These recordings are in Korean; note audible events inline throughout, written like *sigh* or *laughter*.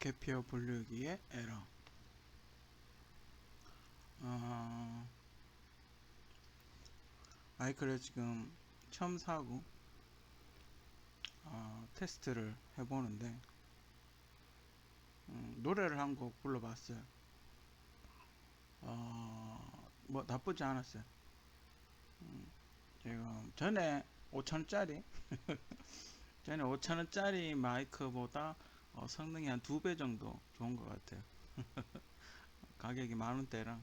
개피어 분류기의 에러. 어, 마이크를 지금 처음 사고 어, 테스트를 해보는데 음, 노래를 한 곡 불러봤어요. 어, 뭐 나쁘지 않았어요. 음, 지금 전에 5천원짜리 *laughs* 전에 5천원짜리 마이크보다 어, 성능이 한 두 배 정도 좋은 것 같아요. *laughs* 가격이 만 원대랑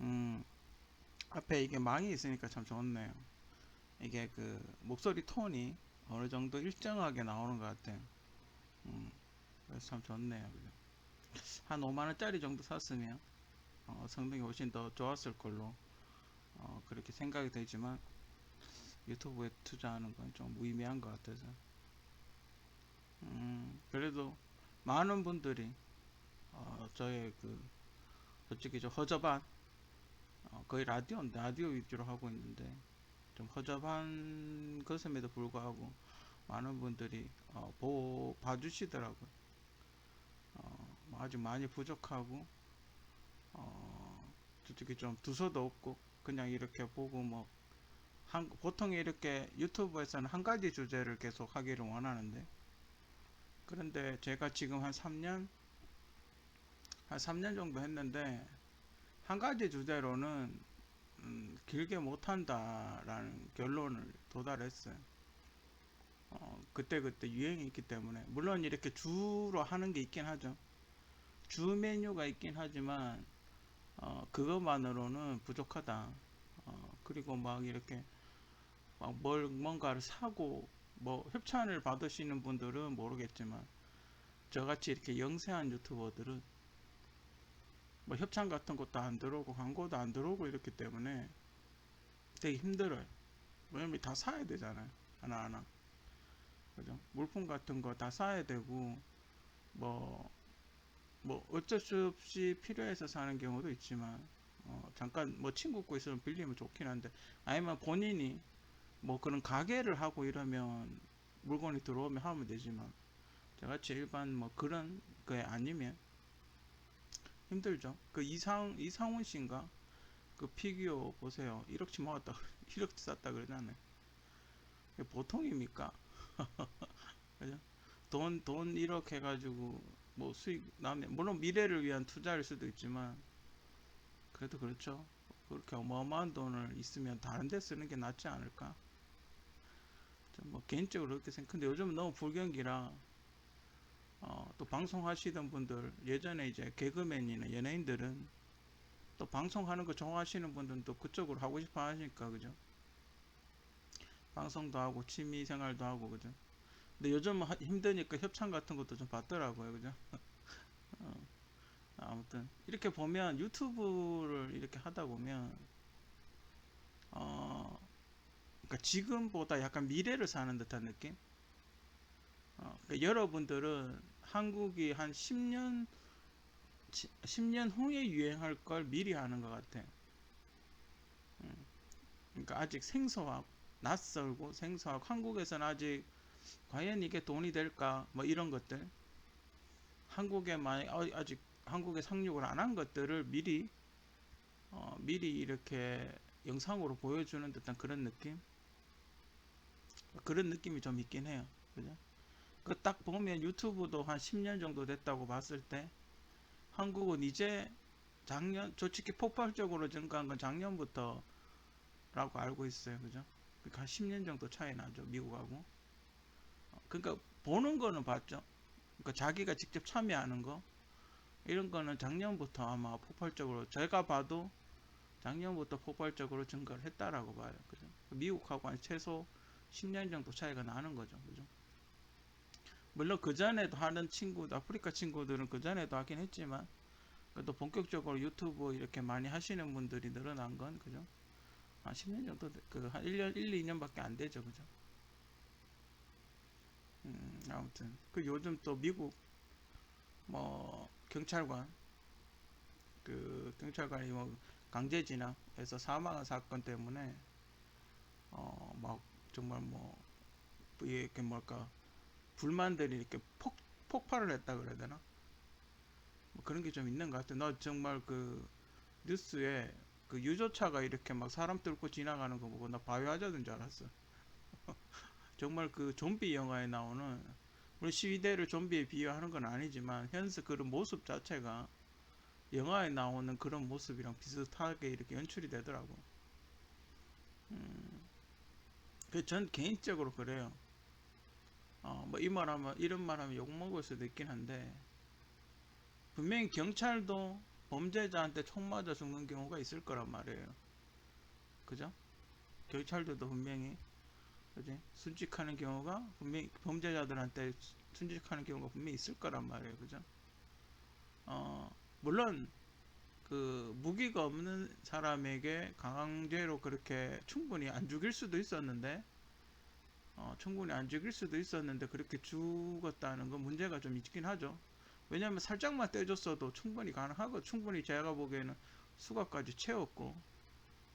음 앞에 이게 망이 있으니까 참 좋네요. 이게 그 목소리 톤이 어느 정도 일정하게 나오는 것 같아요. 음 그래서 참 좋네요. 한 5만 원짜리 정도 샀으면 어, 성능이 훨씬 더 좋았을 걸로 어, 그렇게 생각이 되지만 유튜브에 투자하는 건 좀 무의미한 것 같아서 음, 그래도 많은 분들이 어, 저의 그 솔직히 좀 허접한 어, 거의 라디오 라디오 위주로 하고 있는데 좀 허접한 것임에도 불구하고 많은 분들이 어, 보 봐주시더라고요. 어, 뭐 아직 많이 부족하고 어, 솔직히 좀 두서도 없고 그냥 이렇게 보고 뭐 한, 보통 이렇게 유튜브에서는 한 가지 주제를 계속 하기를 원하는데 그런데 제가 지금 한 3년 한 3년 정도 했는데 한 가지 주제로는 음, 길게 못한다라는 결론을 도달했어요. 어, 그때그때 유행이 있기 때문에 물론 이렇게 주로 하는 게 있긴 하죠. 주 메뉴가 있긴 하지만 어, 그것만으로는 부족하다. 어, 그리고 막 이렇게 막 뭘 뭔가를 사고 뭐 협찬을 받으시는 분들은 모르겠지만 저같이 이렇게 영세한 유튜버들은 뭐 협찬 같은 것도 안 들어오고 광고도 안 들어오고 이렇기 때문에 되게 힘들어요. 왜냐면 다 사야 되잖아요. 하나하나. 그죠? 물품 같은 거 다 사야 되고 뭐뭐 어쩔 수 없이 필요해서 사는 경우도 있지만 어 잠깐 뭐 친구 거 있으면 빌리면 좋긴 한데 아니면 본인이 뭐 그런 가게를 하고 이러면 물건이 들어오면 하면 되지만 저같이 일반 뭐 그런 게 아니면 힘들죠. 그 이상 이상훈 씨인가 그 피규어 보세요. 1억치 모았다 *laughs* 1억치 쌌다 그러잖아요. 보통입니까? *laughs* 그죠? 돈, 돈 1억 해가지고, 뭐 수익 나면, 물론 미래를 위한 투자일 수도 있지만, 그래도 그렇죠. 그렇게 어마어마한 돈을 있으면 다른 데 쓰는 게 낫지 않을까? 좀뭐 개인적으로 그렇게 생각, 근데 요즘은 너무 불경기라, 어, 또 방송하시던 분들, 예전에 이제 개그맨이나 연예인들은 또 방송하는 거 좋아하시는 분들은 또 그쪽으로 하고 싶어 하시니까, 그죠? 방송도 하고, 취미 생활도 하고, 그죠? 근데 요즘 하- 힘드니까 협찬 같은 것도 좀 받더라고요, 그죠? *laughs* 어, 아무튼 이렇게 보면 유튜브를 이렇게 하다 보면 어, 그러니까 지금보다 약간 미래를 사는 듯한 느낌? 어, 그러니까 여러분들은 한국이 한 10년 10년 후에 유행할 걸 미리 하는 것 같아. 음, 그러니까 아직 생소하고 낯설고 생소하고 한국에서는 아직 과연 이게 돈이 될까? 뭐 이런 것들. 한국에 많이 어, 아직 한국에 상륙을 안 한 것들을 미리 어, 미리 이렇게 영상으로 보여주는 듯한 그런 느낌. 그런 느낌이 좀 있긴 해요. 그죠? 그 딱 보면 유튜브도 한 10년 정도 됐다고 봤을 때 한국은 이제 작년 솔직히 폭발적으로 증가한 건 작년부터라고 알고 있어요. 그죠? 그러니까 한 10년 정도 차이 나죠. 미국하고. 그러니까 보는 거는 봤죠. 그러니까 자기가 직접 참여하는 거 이런 거는 작년부터 아마 폭발적으로 제가 봐도 작년부터 폭발적으로 증가를 했다라고 봐요. 그죠? 미국하고 한 최소 10년 정도 차이가 나는 거죠. 그죠? 물론 그 전에도 하는 친구, 아프리카 친구들은 그 전에도 하긴 했지만 그래도 본격적으로 유튜브 이렇게 많이 하시는 분들이 늘어난 건 그죠? 한 10년 정도 그한 1년 1, 2년밖에 안 되죠. 그죠? 음, 아무튼 그 요즘 또 미국 뭐 경찰관 그 경찰관이 뭐 강제 진압해서 사망한 사건 때문에 어막 정말 뭐 이렇게 뭘까 불만들이 이렇게 폭 폭발을 했다 그래야 되나? 뭐 그런 게 좀 있는 것 같아. 너 정말 그 뉴스에 그 유조차가 이렇게 막 사람 뚫고 지나가는 거 보고 나 바이오하자드인 줄 알았어. *laughs* 정말 그 좀비 영화에 나오는 우리 시위대를 좀비에 비유하는 건 아니지만 현재 그런 모습 자체가 영화에 나오는 그런 모습이랑 비슷하게 이렇게 연출이 되더라고. 음, 그 전 개인적으로 그래요. 어, 뭐 이 말하면 이런 말하면 욕 먹을 수도 있긴 한데 분명히 경찰도 범죄자한테 총 맞아 죽는 경우가 있을 거란 말이에요. 그죠? 경찰들도 분명히 그지? 순직하는 경우가 분명히 범죄자들한테 순직하는 경우가 분명히 있을 거란 말이에요. 그죠? 어, 물론 그 무기가 없는 사람에게 강제로 그렇게 충분히 안 죽일 수도 있었는데 어, 충분히 안 죽일 수도 있었는데 그렇게 죽었다는 건 문제가 좀 있긴 하죠. 왜냐하면 살짝만 떼줬어도 충분히 가능하고 충분히 제가 보기에는 수갑까지 채웠고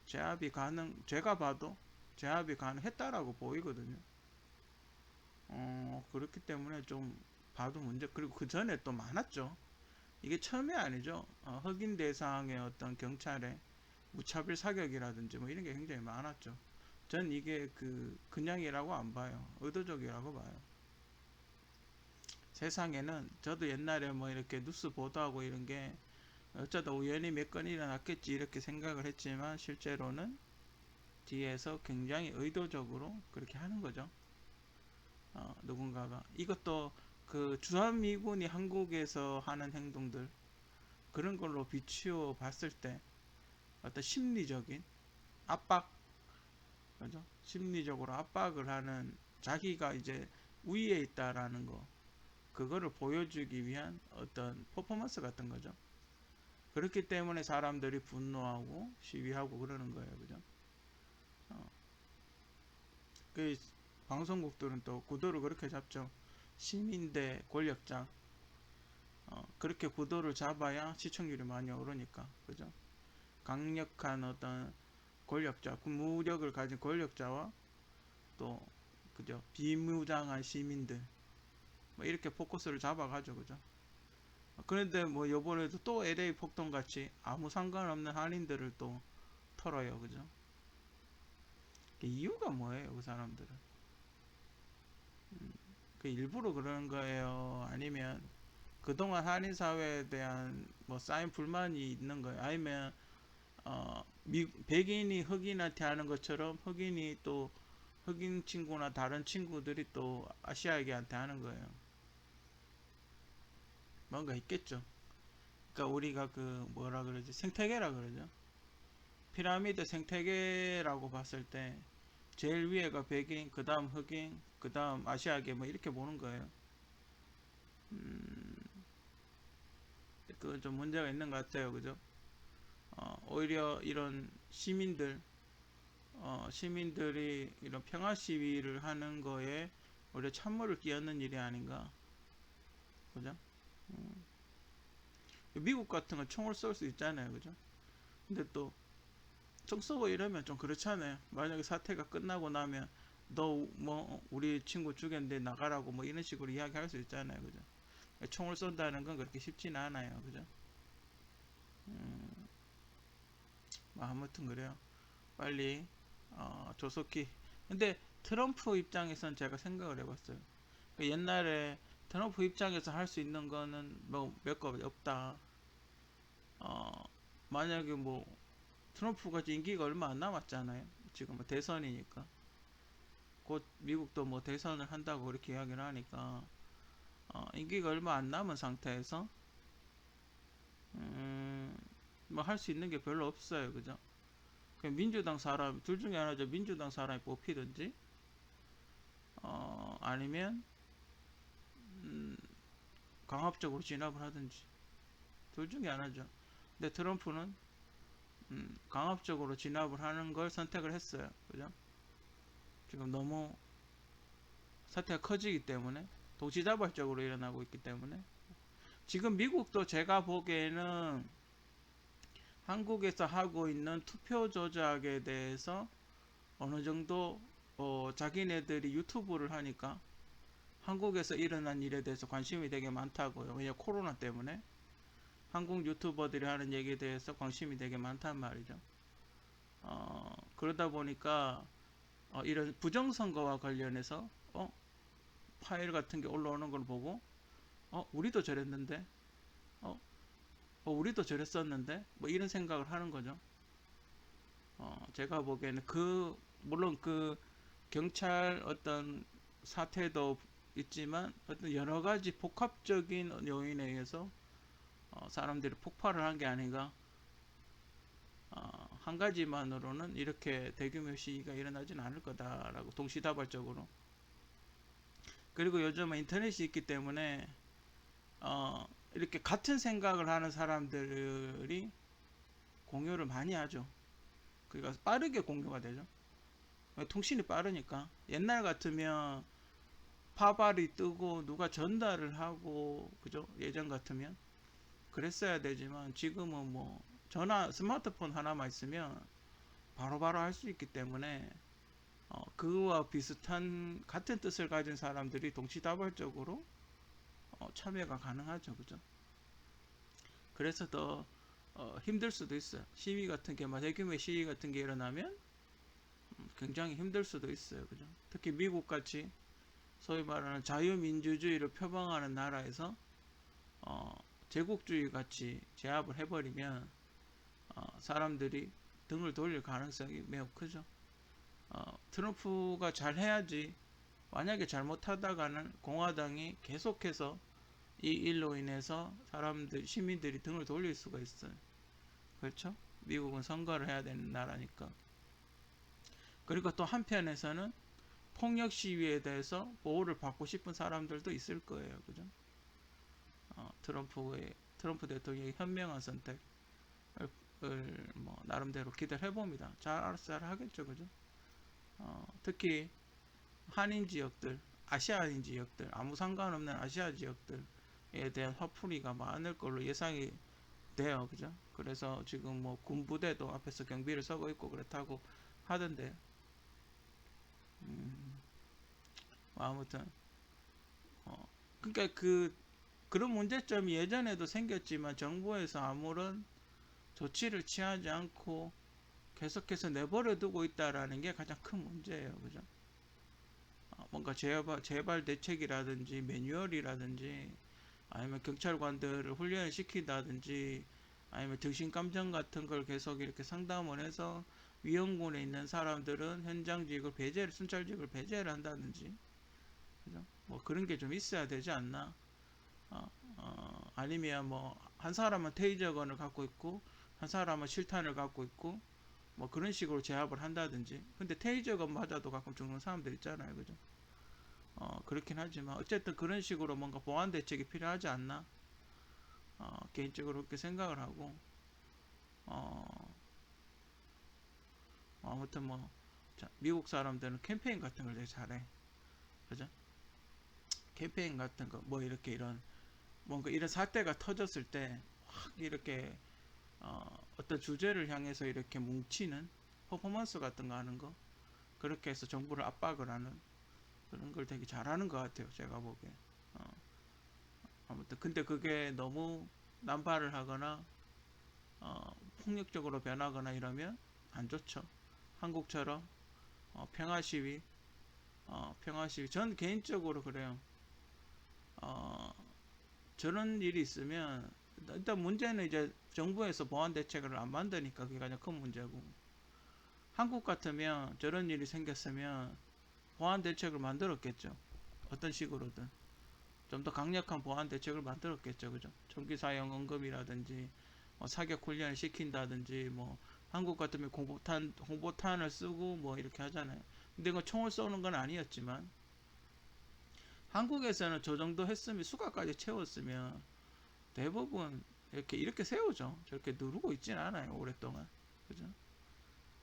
제압이 가능 제가 봐도 제압이 가능했다라고 보이거든요. 어 그렇기 때문에 좀 봐도 문제 그리고 그 전에 또 많았죠. 이게 처음이 아니죠. 어, 흑인 대상의 어떤 경찰의 무차별 사격이라든지 뭐 이런 게 굉장히 많았죠. 전 이게 그 그냥이라고 안 봐요. 의도적이라고 봐요. 세상에는 저도 옛날에 뭐 이렇게 뉴스 보도하고 이런 게 어쩌다 우연히 몇 건 일어났겠지 이렇게 생각을 했지만 실제로는 뒤에서 굉장히 의도적으로 그렇게 하는 거죠. 어, 누군가가 이것도 그 주한미군이 한국에서 하는 행동들 그런 걸로 비추어 봤을 때 어떤 심리적인 압박 그죠? 심리적으로 압박을 하는 자기가 이제 우위에 있다라는 거 그거를 보여주기 위한 어떤 퍼포먼스 같은 거죠. 그렇기 때문에 사람들이 분노하고 시위하고 그러는 거예요, 그죠? 어. 그 방송국들은 또 구도를 그렇게 잡죠. 시민 대 권력자. 어, 그렇게 구도를 잡아야 시청률이 많이 오르니까, 그죠? 강력한 어떤 권력자, 그 무력을 가진 권력자와 또 그죠? 비무장한 시민들 뭐 이렇게 포커스를 잡아가죠, 그죠? 그런데 뭐 요번에도 또 LA 폭동 같이 아무 상관없는 한인들을 또 털어요, 그죠? 그 이유가 뭐예요, 그 사람들은? 음, 그 일부러 그러는 거예요? 아니면 그동안 한인 사회에 대한 뭐 쌓인 불만이 있는 거예요? 아니면 어, 미, 백인이 흑인한테 하는 것처럼 흑인이 또 흑인 친구나 다른 친구들이 또 아시아계한테 하는 거예요. 뭔가 있겠죠. 그러니까 우리가 그 뭐라 그러지 생태계라 그러죠. 피라미드 생태계라고 봤을 때 제일 위에가 백인, 그 다음 흑인, 그 다음 아시아계 뭐 이렇게 보는 거예요. 음, 그건 좀 문제가 있는 것 같아요, 그죠? 어, 오히려 이런 시민들, 어, 시민들이 이런 평화 시위를 하는 거에 오히려 찬물을 끼얹는 일이 아닌가, 그죠? 음. 미국 같은 건 총을 쏠 수 있잖아요, 그죠? 근데 또 총 쏘고 이러면 좀 그렇잖아요. 만약에 사태가 끝나고 나면 너 뭐 우리 친구 죽였는데 나가라고 뭐 이런 식으로 이야기할 수 있잖아요, 그죠? 총을 쏜다는 건 그렇게 쉽지는 않아요, 그죠? 음, 뭐 아무튼 그래요. 빨리 어, 조속히. 근데 트럼프 입장에선 제가 생각을 해봤어요. 그 옛날에 트럼프 입장에서 할 수 있는 거는 뭐 몇 거 없다. 어, 만약에 뭐 트럼프가 임기가 얼마 안 남았잖아요. 지금 뭐 대선이니까. 곧 미국도 뭐 대선을 한다고 그렇게 이야기를 하니까 어, 임기가 얼마 안 남은 상태에서 음, 뭐 할 수 있는 게 별로 없어요. 그죠? 그 민주당 사람 둘 중에 하나죠. 민주당 사람이 뽑히든지 어, 아니면 음, 강압적으로 진압을 하든지 둘 중에 하나죠. 근데 트럼프는 음, 강압적으로 진압을 하는 걸 선택을 했어요. 그죠? 지금 너무 사태가 커지기 때문에 동시다발적으로 일어나고 있기 때문에 지금 미국도 제가 보기에는 한국에서 하고 있는 투표 조작에 대해서 어느 정도 어, 자기네들이 유튜브를 하니까 한국에서 일어난 일에 대해서 관심이 되게 많다고요. 왜냐 코로나 때문에 한국 유튜버들이 하는 얘기에 대해서 관심이 되게 많단 말이죠. 어, 그러다 보니까 어, 이런 부정선거와 관련해서 어, 파일 같은 게 올라오는 걸 보고 어, 우리도 저랬는데 어, 어, 우리도 저랬었는데 뭐 이런 생각을 하는 거죠. 어, 제가 보기에는 그 물론 그 경찰 어떤 사태도 있지만 어떤 여러 가지 복합적인 요인에 의해서 어, 사람들이 폭발을 한 게 아닌가. 어, 한 가지만으로는 이렇게 대규모 시위가 일어나진 않을 거다라고 동시다발적으로. 그리고 요즘은 인터넷이 있기 때문에 어, 이렇게 같은 생각을 하는 사람들이 공유를 많이 하죠. 그러니까 빠르게 공유가 되죠. 통신이 빠르니까 옛날 같으면 파발이 뜨고 누가 전달을 하고 그죠 예전 같으면 그랬어야 되지만 지금은 뭐 전화 스마트폰 하나만 있으면 바로바로 할 수 있기 때문에 어, 그와 비슷한 같은 뜻을 가진 사람들이 동시다발적으로 어, 참여가 가능하죠. 그죠? 그래서 더 어, 힘들 수도 있어요. 시위 같은 게 대규모 시위 같은 게 일어나면 음, 굉장히 힘들 수도 있어요. 그죠? 특히 미국 같이 소위 말하는 자유민주주의를 표방하는 나라에서 어, 제국주의 같이 제압을 해버리면 어, 사람들이 등을 돌릴 가능성이 매우 크죠. 어, 트럼프가 잘 해야지 만약에 잘못하다가는 공화당이 계속해서 이 일로 인해서 사람들 시민들이 등을 돌릴 수가 있어요. 그렇죠? 미국은 선거를 해야 되는 나라니까. 그리고 또 한편에서는 폭력 시위에 대해서 보호를 받고 싶은 사람들도 있을 거예요. 그죠? 어, 트럼프의 트럼프 대통령의 현명한 선택을 뭐 나름대로 기대를 해봅니다. 잘 알아서 잘 하겠죠, 그죠? 어, 특히 한인 지역들, 아시아인 지역들, 아무 상관없는 아시아 지역들에 대한 화풀이가 많을 걸로 예상이 돼요, 그죠? 그래서 지금 뭐 군부대도 앞에서 경비를 서고 있고 그렇다고 하던데, 음, 뭐 아무튼 어, 그러니까 그 그런 문제점이 예전에도 생겼지만 정부에서 아무런 조치를 취하지 않고 계속해서 내버려 두고 있다라는 게 가장 큰 문제예요. 그죠? 어, 뭔가 재발, 재발 대책이라든지 매뉴얼이라든지 아니면 경찰관들을 훈련을 시킨다든지 아니면 정신감정 같은 걸 계속 이렇게 상담을 해서 위험군에 있는 사람들은 현장직을 배제를 순찰직을 배제를 한다든지 그죠? 뭐 그런 게 좀 있어야 되지 않나? 어, 어, 아니면 뭐 한 사람은 테이저건을 갖고 있고 한 사람은 실탄을 갖고 있고 뭐 그런 식으로 제압을 한다든지. 근데 테이저건 맞아도 가끔 죽는 사람들 있잖아요. 그죠? 어 그렇긴 하지만 어쨌든 그런 식으로 뭔가 보안 대책이 필요하지 않나? 어 개인적으로 그렇게 생각을 하고. 어 아무튼 뭐 자, 미국 사람들은 캠페인 같은 걸 되게 잘해. 그죠? 캠페인 같은 거 뭐 이렇게 이런 뭔가 이런 사태가 터졌을 때 확 이렇게 어, 어떤 주제를 향해서 이렇게 뭉치는 퍼포먼스 같은 거 하는 거 그렇게 해서 정부를 압박을 하는 그런 걸 되게 잘하는 것 같아요 제가 보기에 어. 아무튼 근데 그게 너무 난발을 하거나 어, 폭력적으로 변하거나 이러면 안 좋죠. 한국처럼 어, 평화 시위 어, 평화 시위. 전 개인적으로 그래요. 어, 저런 일이 있으면 일단 문제는 이제 정부에서 보안 대책을 안 만드니까 그게 가장 큰 문제고. 한국 같으면 저런 일이 생겼으면 보안 대책을 만들었겠죠. 어떤 식으로든. 좀 더 강력한 보안 대책을 만들었겠죠. 그죠? 총기 사용 언급이라든지 뭐 사격 훈련을 시킨다든지 뭐 한국 같으면 공포탄 홍보탄을 쓰고 뭐 이렇게 하잖아요. 근데 이거 총을 쏘는 건 아니었지만 한국에서는 저 정도 했으면 수가까지 채웠으면 대부분 이렇게 이렇게 세우죠. 저렇게 누르고 있지는 않아요. 오랫동안. 그죠?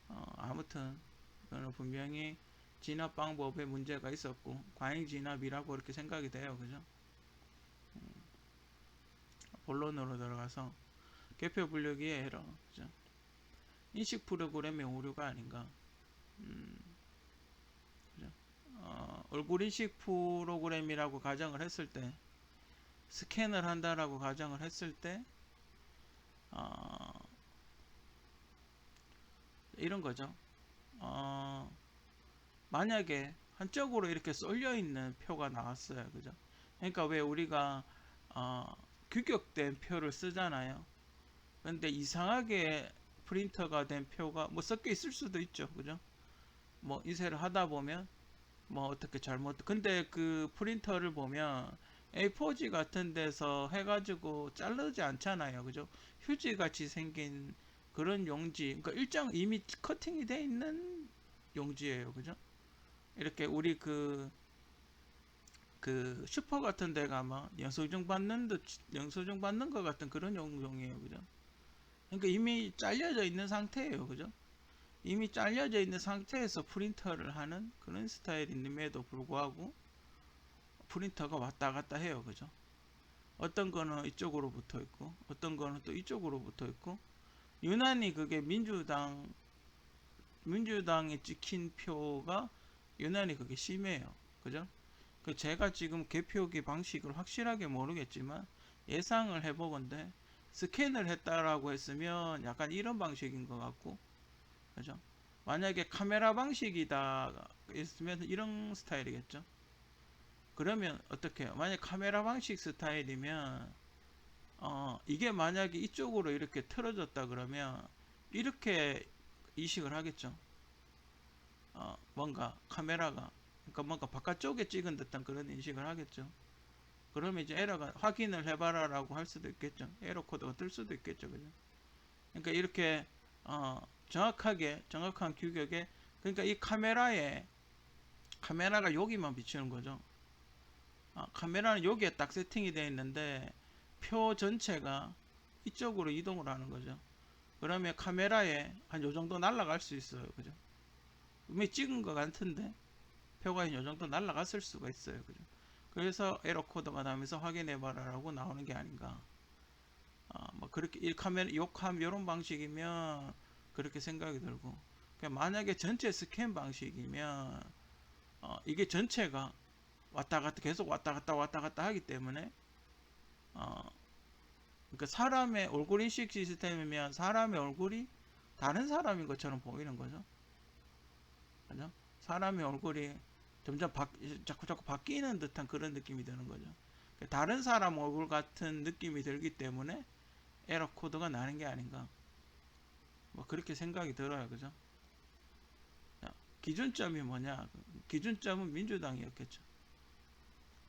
어, 아무튼 그거는 분명히 진압 방법에 문제가 있었고 과잉 진압이라고 이렇게 생각이 돼요. 그죠? 음, 본론으로 들어가서 개표 분류기의 에러. 그죠? 인식 프로그램의 오류가 아닌가. 음? 어, 얼굴 인식 프로그램이라고 가정을 했을 때 스캔을 한다라고 가정을 했을 때 어, 이런 거죠. 어, 만약에 한쪽으로 이렇게 쏠려 있는 표가 나왔어요. 그죠? 그러니까 왜 우리가 어, 규격된 표를 쓰잖아요. 근데 이상하게 프린터가 된 표가 뭐 섞여 있을 수도 있죠. 그죠? 뭐 인쇄를 하다 보면 뭐 어떻게 잘못 근데 그 프린터를 보면 A4지 같은 데서 해가지고 자르지 않잖아요. 그죠? 휴지 같이 생긴 그런 용지, 그러니까 일정 이미 커팅이 돼 있는 용지예요. 그죠? 이렇게 우리 그, 그 슈퍼 같은 데 가면 영수증 받는 듯, 영수증 받는 것 같은 그런 용종이에요. 그죠? 그러니까 이미 잘려져 있는 상태예요. 그죠? 이미 잘려져 있는 상태에서 프린터를 하는 그런 스타일임에도 불구하고 프린터가 왔다 갔다 해요. 그죠? 어떤 거는 이쪽으로 붙어 있고 어떤 거는 또 이쪽으로 붙어 있고 유난히 그게 민주당 민주당에 찍힌 표가 유난히 그게 심해요. 그죠? 그 제가 지금 개표기 방식을 확실하게 모르겠지만 예상을 해보건데 스캔을 했다라고 했으면 약간 이런 방식인 것 같고 그죠? 만약에 카메라 방식이다 했으면 이런 스타일이겠죠? 그러면 어떻게 해요? 만약 카메라 방식 스타일이면 어 이게 만약에 이쪽으로 이렇게 틀어졌다 그러면 이렇게 이식을 하겠죠. 어 뭔가 카메라가 그러니까 뭔가 바깥쪽에 찍은 듯한 그런 인식을 하겠죠. 그러면 이제 에러가 확인을 해봐라 라고 할 수도 있겠죠. 에러 코드가 뜰 수도 있겠죠, 그죠? 그러니까 이렇게 어 정확하게 정확한 규격에 그러니까 이 카메라에 카메라가 여기만 비추는 거죠. 아, 카메라는 여기에 딱 세팅이 되어 있는데 표 전체가 이쪽으로 이동을 하는 거죠. 그러면 카메라에 한 요 정도 날아갈 수 있어요. 그죠? 분명히 찍은 것 같은데 표가 요 정도 날아갔을 수가 있어요. 그죠? 그래서 에러 코드가 나면서 확인해 봐라라고 나오는 게 아닌가. 아, 뭐 그렇게 이 카메라 욕함 이런 방식이면 그렇게 생각이 들고 그러니까 만약에 전체 스캔 방식이면 어, 이게 전체가 왔다 갔다 계속 왔다 갔다 왔다 갔다 하기 때문에 어 그러니까 사람의 얼굴 인식 시스템이면 사람의 얼굴이 다른 사람인 것처럼 보이는 거죠. 그죠? 사람의 얼굴이 점점 바, 자꾸 자꾸 바뀌는 듯한 그런 느낌이 드는 거죠. 그러니까 다른 사람 얼굴 같은 느낌이 들기 때문에 에러 코드가 나는 게 아닌가. 뭐 그렇게 생각이 들어요. 그죠? 자, 기준점이 뭐냐? 기준점은 민주당이었겠죠.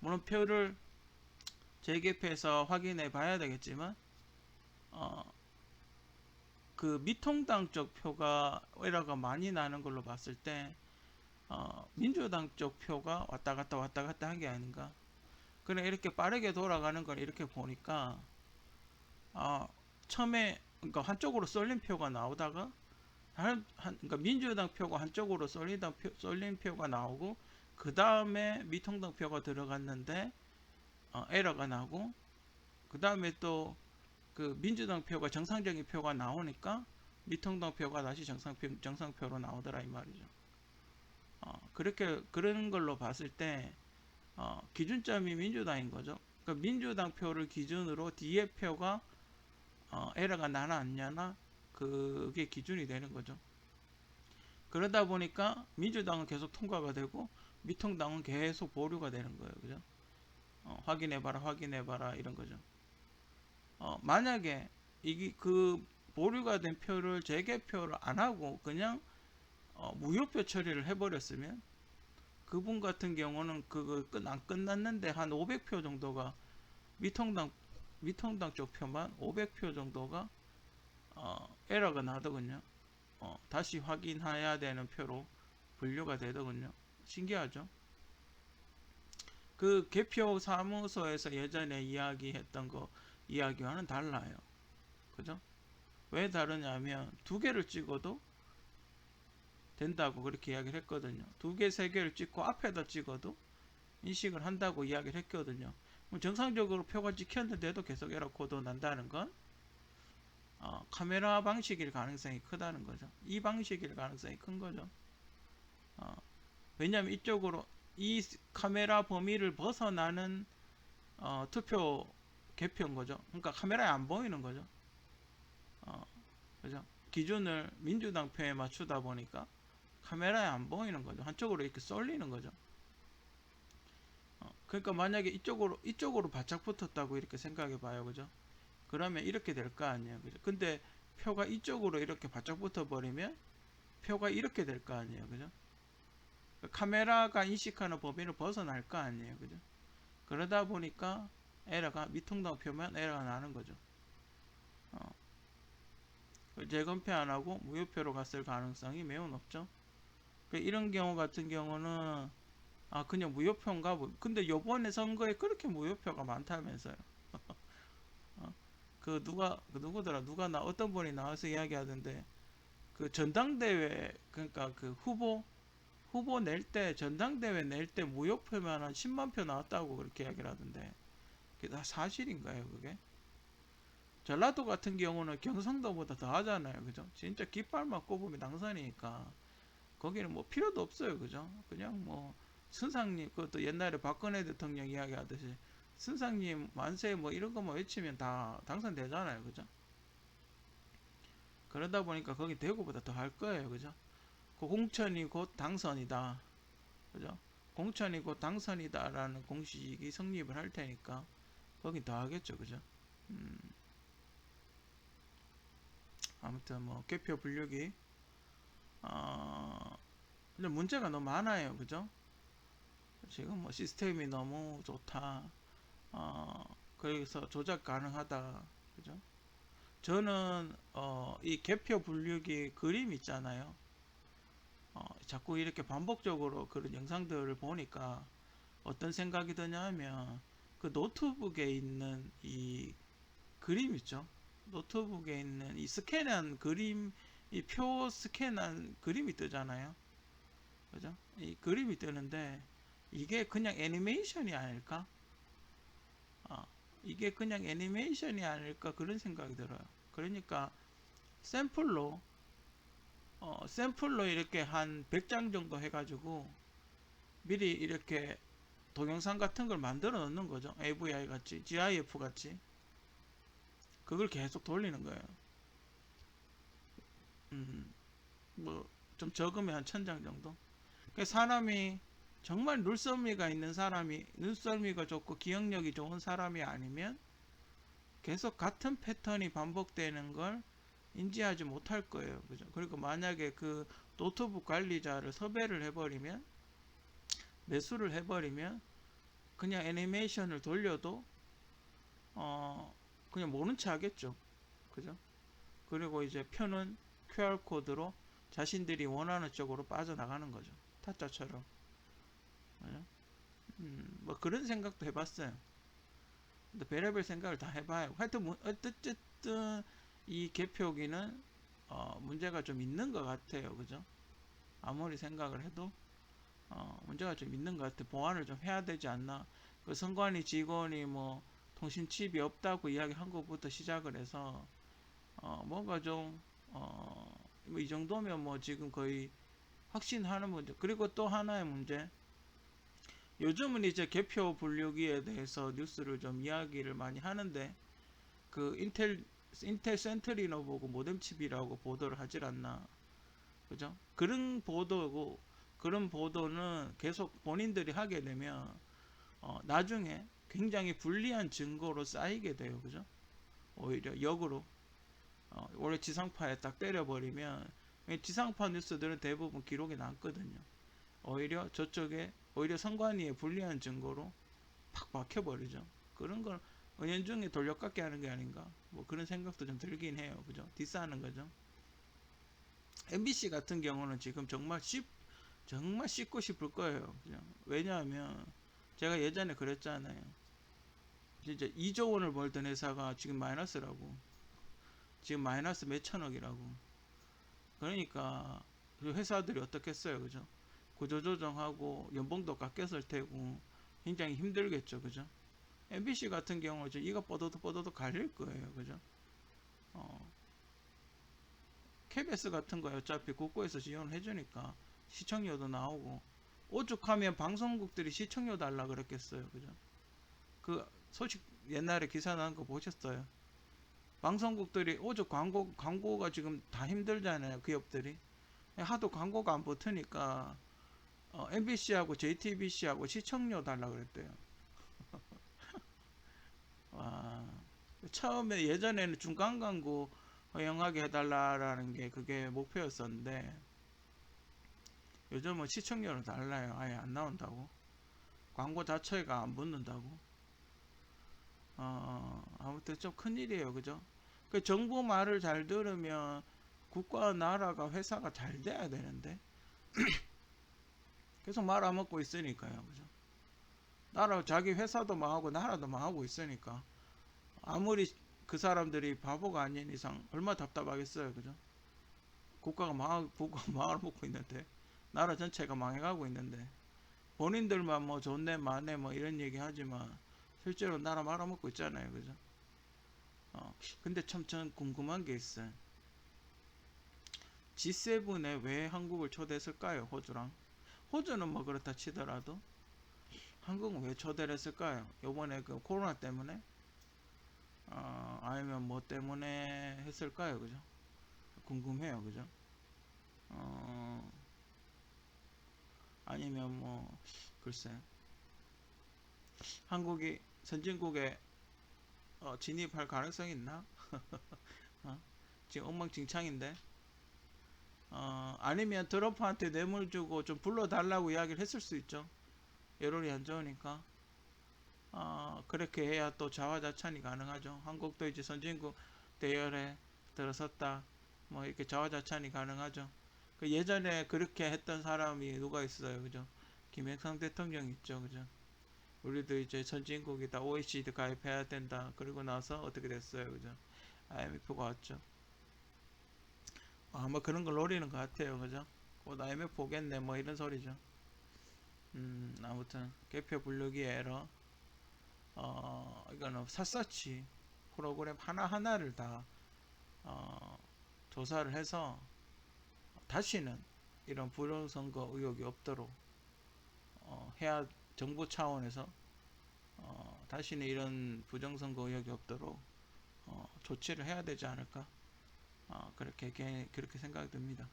물론 표를 재개표해서 확인해 봐야 되겠지만 어, 그 미통당 쪽 표가 에러가 많이 나는 걸로 봤을 때 어, 민주당 쪽 표가 왔다 갔다 왔다 갔다 한 게 아닌가 그래 이렇게 빠르게 돌아가는 걸 이렇게 보니까 어, 처음에 그러니까 한쪽으로 쏠린 표가 나오다가 한, 한 그러니까 민주당 표가 한쪽으로 쏠리다 표, 쏠린 표가 나오고 그 다음에 미통당 표가 들어갔는데 어, 에러가 나고 그 다음에 또 그 민주당 표가 정상적인 표가 나오니까 미통당 표가 다시 정상표, 정상표로 나오더라 이 말이죠. 어, 그렇게 그런 걸로 봤을 때 어, 기준점이 민주당인 거죠. 그러니까 민주당 표를 기준으로 뒤에 표가 어, 에러가 나나 안 나나 그게 기준이 되는 거죠. 그러다 보니까 민주당은 계속 통과가 되고 미통당은 계속 보류가 되는 거예요. 그죠? 어, 확인해봐라, 확인해봐라, 이런 거죠. 어, 만약에 이게 그 보류가 된 표를 재개표를 안 하고 그냥 어, 무효표 처리를 해버렸으면 그분 같은 경우는 그거 끝, 안 끝났는데 한 500표 정도가 미통당 미통당 쪽 표만 500표 정도가 어, 에러가 나더군요. 어, 다시 확인해야 되는 표로 분류가 되더군요. 신기하죠? 그 개표 사무소에서 예전에 이야기했던 거 이야기와는 달라요. 그죠? 왜 다르냐면 두 개를 찍어도 된다고 그렇게 이야기를 했거든요. 두 개, 세 개를 찍고 앞에다 찍어도 인식을 한다고 이야기를 했거든요. 정상적으로 표가 찍혔는데도 계속 에러 코드 난다는 건 어, 카메라 방식일 가능성이 크다는 거죠. 이 방식일 가능성이 큰 거죠. 어, 왜냐하면 이쪽으로 이 스- 카메라 범위를 벗어나는 어, 투표 개표인 거죠. 그러니까 카메라에 안 보이는 거죠. 어, 그죠? 기준을 민주당 표에 맞추다 보니까 카메라에 안 보이는 거죠. 한쪽으로 이렇게 쏠리는 거죠. 어, 그러니까 만약에 이쪽으로 이쪽으로 바짝 붙었다고 이렇게 생각해 봐요. 그죠? 그러면 이렇게 될 거 아니에요. 그죠? 근데 표가 이쪽으로 이렇게 바짝 붙어 버리면 표가 이렇게 될 거 아니에요. 그죠? 그 카메라가 인식하는 범위를 벗어날 거 아니에요. 그죠? 그러다 보니까 에러가 미통당 표면 에러가 나는 거죠. 어. 그 재검표 안 하고 무효표로 갔을 가능성이 매우 높죠. 그 이런 경우 같은 경우는 아 그냥 무효표인가 뭐 근데 요번에 선거에 그렇게 무효표가 많다면서요. *laughs* 어? 그 누가 그 누구더라 누가 나 어떤 분이 나와서 이야기하던데 그 전당대회 그러니까 그 후보 후보 낼 때 전당대회 낼 때 무효표면 한 10만 표 나왔다고 그렇게 이야기를 하던데 그게 다 사실인가요 그게? 전라도 같은 경우는 경상도보다 더 하잖아요 그죠? 진짜 깃발만 꼽으면 당선이니까 거기는 뭐 필요도 없어요 그죠? 그냥 뭐 순상님 그것도 옛날에 박근혜 대통령 이야기하듯이 순상님 만세 뭐 이런 거만 외치면 다 당선되잖아요 그죠? 그러다 보니까 거기 대구보다 더 할 거예요 그죠? 그 공천이 곧 당선이다. 그죠? 공천이 곧 당선이다 라는 공식이 성립을 할 테니까 거긴 더 하겠죠. 그죠? 음. 아무튼 뭐 개표 분류기 어, 근데 문제가 너무 많아요. 그죠? 지금 뭐 시스템이 너무 좋다. 어, 그래서 조작 가능하다. 그죠? 저는 어, 이 개표 분류기 그림 있잖아요. 어, 자꾸 이렇게 반복적으로 그런 영상들을 보니까 어떤 생각이 드냐면 그 노트북에 있는 이 그림 있죠. 노트북에 있는 이 스캔한 그림, 이 표 스캔한 그림이 뜨잖아요. 그죠? 이 그림이 뜨는데 이게 그냥 애니메이션이 아닐까? 아, 이게 그냥 애니메이션이 아닐까 그런 생각이 들어요. 그러니까 샘플로 어, 샘플로 이렇게 한 100장 정도 해가지고 미리 이렇게 동영상 같은 걸 만들어 놓는 거죠. AVI 같이, GIF 같이. 그걸 계속 돌리는 거예요. 음, 뭐, 좀 적으면 한 천장 정도. 그 사람이 정말 눈썰미가 있는 사람이, 눈썰미가 좋고 기억력이 좋은 사람이 아니면 계속 같은 패턴이 반복되는 걸 인지하지 못할 거예요. 그죠? 그리고 만약에 그 노트북 관리자를 섭외를 해버리면, 매수를 해버리면, 그냥 애니메이션을 돌려도, 어, 그냥 모른 체 하겠죠. 그죠? 그리고 이제 표는 QR코드로 자신들이 원하는 쪽으로 빠져나가는 거죠. 타짜처럼. 그죠? 음, 뭐 그런 생각도 해봤어요. 근데 별의별 생각을 다 해봐요. 하여튼, 뭐, 어쨌든, 이 개표기는 어, 문제가 좀 있는 것 같아요. 그죠? 아무리 생각을 해도 어, 문제가 좀 있는 것 같아. 보완을 좀 해야 되지 않나. 그 선관위 직원이 뭐 통신 칩이 없다고 이야기한 것부터 시작을 해서 어, 뭔가 좀 어, 뭐이 정도면 뭐 지금 거의 확신하는 문제. 그리고 또 하나의 문제. 요즘은 이제 개표 분류기에 대해서 뉴스를 좀 이야기를 많이 하는데 그 인텔 인텔 센트리노 보고 모뎀 칩이라고 보도를 하질 않나. 그죠? 그런 보도고 그런 보도는 계속 본인들이 하게 되면 어, 나중에 굉장히 불리한 증거로 쌓이게 돼요. 그죠? 오히려 역으로 어, 원래 지상파에 딱 때려버리면 이 지상파 뉴스들은 대부분 기록이 남거든요. 오히려 저쪽에 오히려 선관위에 불리한 증거로 팍 박혀버리죠. 그런 걸 은연중에 돌려깎기 하는 게 아닌가? 뭐 그런 생각도 좀 들긴 해요. 그죠? 디스하는 거죠. MBC 같은 경우는 지금 정말 씹 정말 씹고 싶을 거예요. 그죠? 왜냐하면 제가 예전에 그랬잖아요. 진짜 2조 원을 벌던 회사가 지금 마이너스라고. 지금 마이너스 몇천억이라고. 그러니까 그 회사들이 어떻겠어요? 그죠 구조조정하고 연봉도 깎였을 테고 굉장히 힘들겠죠 그죠 MBC 같은 경우는 이제 이가 뻗어도 뻗어도 갈릴 거예요. 그죠? 어, KBS 같은 거 어차피 국고에서 지원을 해주니까 시청료도 나오고 오죽하면 방송국들이 시청료 달라 그랬겠어요. 그죠? 그 소식 옛날에 기사 난 거 보셨어요? 방송국들이 오죽 광고 광고가 지금 다 힘들잖아요. 기업들이 하도 광고가 안 붙으니까 어, MBC하고 JTBC하고 시청료 달라 그랬대요. *laughs* 와, 처음에 예전에는 중간 광고 허용하게 해달라라는 게 그게 목표였었는데 요즘은 시청료는 달라요. 아예 안 나온다고. 광고 자체가 안 붙는다고. 어, 아무튼 좀 큰일이에요. 그죠? 그 정부 말을 잘 들으면 국가, 나라가, 회사가 잘 돼야 되는데 *clears throat* 계속 말안 먹고 있으니까요. 그죠? 나라, 자기 회사도 망하고 나라도 망하고 있으니까 아무리 그 사람들이 바보가 아닌 이상 얼마나 답답하겠어요. 그죠? 국가가 망하, 국가가 *laughs* 망을 먹고 있는데 나라 전체가 망해가고 있는데 본인들만 뭐 좋네 마네 뭐 이런 얘기 하지만 실제로 나라 말아먹고 있잖아요 그죠 어, 근데 참 전 궁금한 게 있어요 G7에 왜 한국을 초대했을까요 호주랑 호주는 뭐 그렇다 치더라도 한국은 왜 초대를 했을까요? 요번에 그 코로나 때문에? 어, 아니면 뭐 때문에 했을까요? 그죠? 궁금해요. 그죠? 어, 아니면 뭐 글쎄. 한국이 선진국에 어, 진입할 가능성이 있나? *laughs* 어? 지금 엉망진창인데 어, 아니면 트럼프한테 뇌물 주고 좀 불러달라고 이야기를 했을 수 있죠 여론이 안 좋으니까 어, 그렇게 해야 또 자화자찬이 가능하죠 한국도 이제 선진국 대열에 들어섰다 뭐 이렇게 자화자찬이 가능하죠 그 예전에 그렇게 했던 사람이 누가 있어요, 그죠? 김영삼 대통령 있죠, 그죠? 우리도 이제 선진국이다, OECD 가입해야 된다. 그리고 나서 어떻게 됐어요, 그죠? IMF가 왔죠. 아마 그런 걸 노리는 것 같아요, 그죠? 곧 IMF 보겠네, 뭐 이런 소리죠. 음, 아무튼 개표 분류기 에러. 어, 이거는 샅샅이 프로그램 하나 하나를 다 어, 조사를 해서 다시는 이런 부정선거 의혹이 없도록 어, 해야 정부 차원에서 어, 다시는 이런 부정선거 의혹이 없도록 어, 조치를 해야 되지 않을까 어, 그렇게 그렇게 생각이 듭니다.